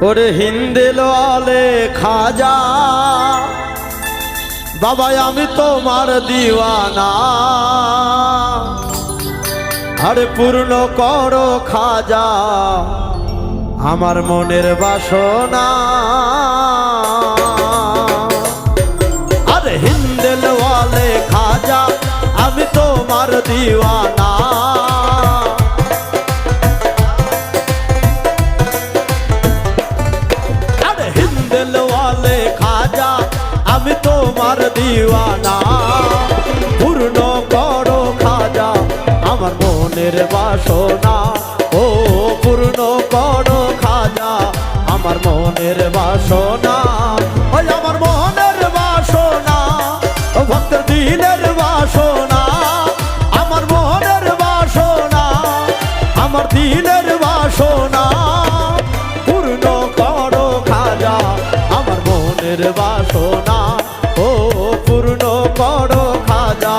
ওরে হিন্দেল আলে খাজা। বাবা, আমি তোমার দিওয়ানা। আরে পূর্ণ করো খাজা আমার মনের বাসনা। আরে হিন্দেল ওয়ালে খাজা, আমি তোমার দিওয়ানা। দিওয়ানা। পূর্ণ করো খাজা আমার মনের বাসনা। ও, পূর্ণ করো খাজা আমার মনের বাসনা। ওই আমার মনের বাসনা ও ভক্তের দিলের বাসনা। আমার মনের বাসনা, আমার দিলের বাসনা। পূর্ণ করো খাজা আমার মনের বাসনা। করো খাজা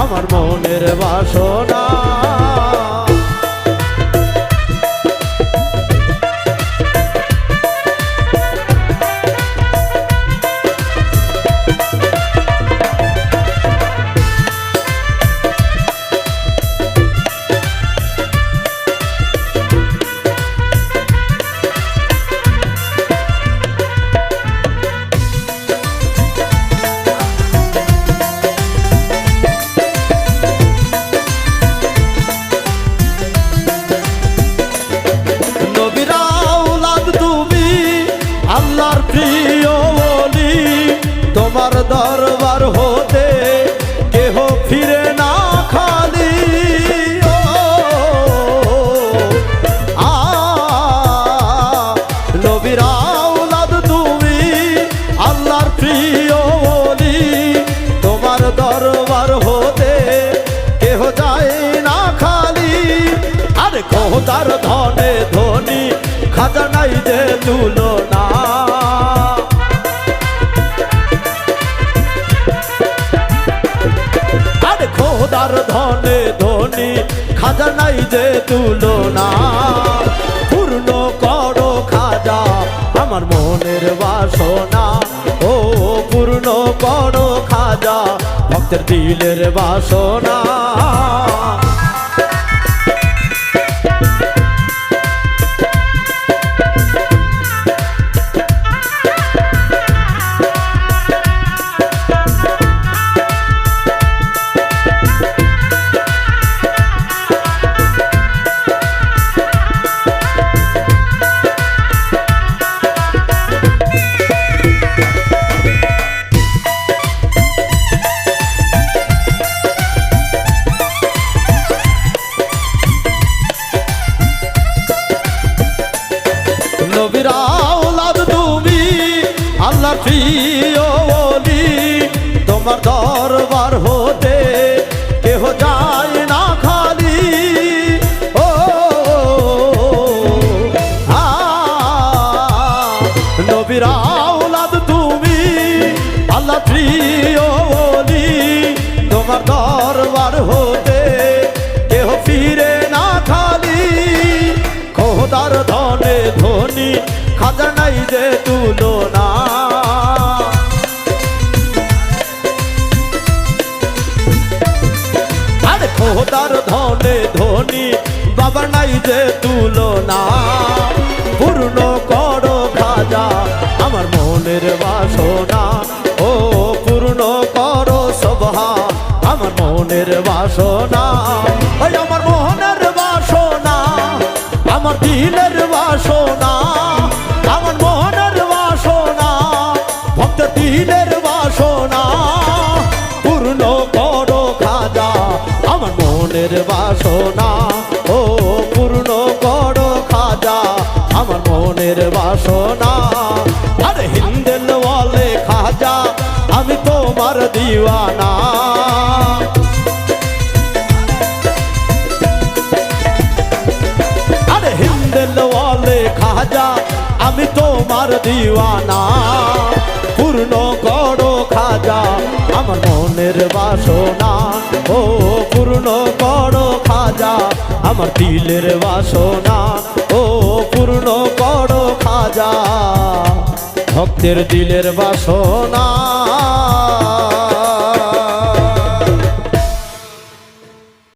আমার মনের বাসনা। খাজানাই যে তুলনা। আরে খোদার ধনে ধনী খাজানাই যে তুলনা। পূর্ণ করো খাজা আমার মনের বাসনা। ও, পূর্ণ করো খাজা ভক্তের দিলের বাসনা। আল্লাহ প্রিয় তোমার দরবার হতে আল্লাহ প্রিয় তোমার দরবার হতে কেহ ফিরে না খালি। খোদার ধনে ধনী, খাজানাই যে তুলনা। আরে খোদার ধনে ধনী, বাবা নাই যে তুলনা। পূর্ণ করো খাজা আমার মনের বাসনা। আমার মনের বাসনা। ওই আমার মনের বাসনা, আমার দিলের বাসনা, আমার মনের বাসনা ভক্ত দিলের বাসনা। পূর্ণ করো খাজা, আমার মনের বাসনা। ও, পূর্ণ করো খাজা, আমার মনের বাসনা। আরে হিন্দেল বলে খাজা, আমি তোমার দিওয়ানা। তোমার দিওয়ানা। পূর্ণ করো খাজা আমার মনের বাসনা। ও, পূর্ণ করো খাজা আমার দিলের বাসনা। ও, পূর্ণ করো খাজা ভক্তের দিলের বাসনা।